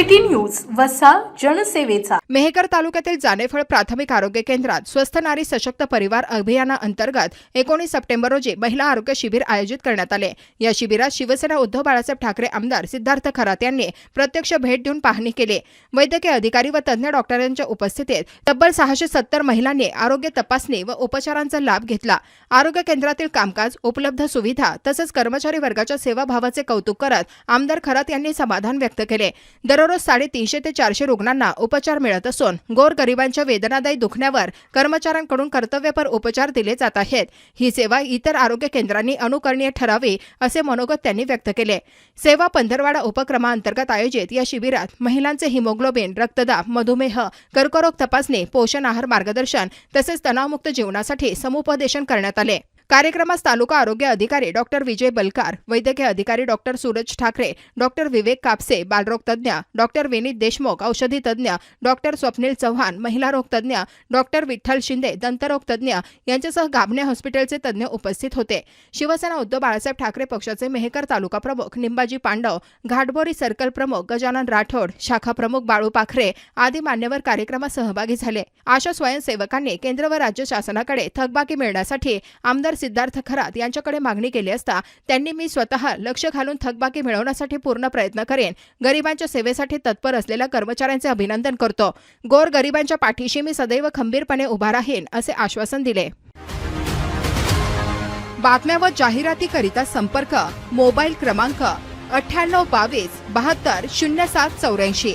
वसा जनसेवेचा. मेहकर तालुक्यातील जानेफळ प्राथमिक आरोग्य केंद्रात स्वस्थ नारी सशक्त परिवार अभियानाअंतर्गत एकोणीस सप्टेंबर रोजी महिला आरोग्य शिबिर आयोजित करण्यात आले. या शिबिरात शिवसेना उद्धव बाळासाहेब ठाकरे आमदार सिद्धार्थ खरात यांनी प्रत्यक्ष भेट देऊन पाहणी केली. वैद्यकीय अधिकारी व तज्ञ डॉक्टरांच्या उपस्थितीत तब्बल सहाशे सत्तर महिलांनी आरोग्य तपासणी व उपचारांचा लाभ घेतला. आरोग्य केंद्रातील कामकाज उपलब्ध सुविधा तसेच कर्मचारी वर्गाच्या सेवाभावाचे कौतुक करत आमदार खरात यांनी समाधान व्यक्त केले. दररोज साडेतीनशे ते चारशे रुग्णांना उपचार मिळत असून गोरगरिबांच्या वेदनादायी दुखण्यावर कर्मचाऱ्यांकडून कर्तव्यपर उपचार दिले जात आहेत. ही सेवा इतर आरोग्य केंद्रांनी अनुकरणीय ठरावी असे मनोगत त्यांनी व्यक्त केले. सेवा पंधरवाडा उपक्रमाअंतर्गत आयोजित या शिबिरात महिलांचे हिमोग्लोबिन रक्तदाब मधुमेह कर्करोग तपासणी पोषण आहार मार्गदर्शन तसेच तणावमुक्त जीवनासाठी समुपदेशन करण्यात आले. कार्यक्रमास तालुका आरोग्य अधिकारी डॉक्टर विजय बलकार वैद्यकीय अधिकारी डॉक्टर सूरज ठाकरे डॉक्टर विवेक कापसे बालरोग तज्ज्ञ डॉक्टर विनीत देशमुख औषधी तज्ज्ञ डॉक्टर स्वप्नील चव्हाण महिला रोग तज्ज्ञ डॉक्टर विठ्ठल शिंदे दंतरोग तज्ज्ञ यांच्यासह गाभणे हॉस्पिटलचे तज्ज्ञ उपस्थित होते. शिवसेना उद्धव बाळासाहेब ठाकरे पक्षाचे मेहकर तालुका प्रमुख निंबाजी पांडव घाटबोरी सर्कल प्रमुख गजानन राठोड शाखा प्रमुख बाळू पाखरे आदी मान्यवर कार्यक्रमात सहभागी झाले. आशा स्वयंसेवकांनी केंद्र व राज्य शासनाकडे थकबाकी मिळण्यासाठी आमदार सिद्धार्थ खरात यांच्याकडे मागणी केली असता त्यांनी मी स्वतः लक्ष घालून थकबाकी मिळवण्यासाठी पूर्ण प्रयत्न करेन. गरिबांच्या सेवेसाठी तत्पर असलेल्या कर्मचाऱ्यांचे अभिनंदन करतो. गोर गरिबांच्या पाठीशी मी सदैव खंबीरपणे उभा राहीन असे आश्वासन दिले. बातम्या व जाहिरातीकरिता संपर्क मोबाईल क्रमांक अठ्ठ्याण्णव बावीस बहात्तर शून्य सात चौऱ्याऐंशी.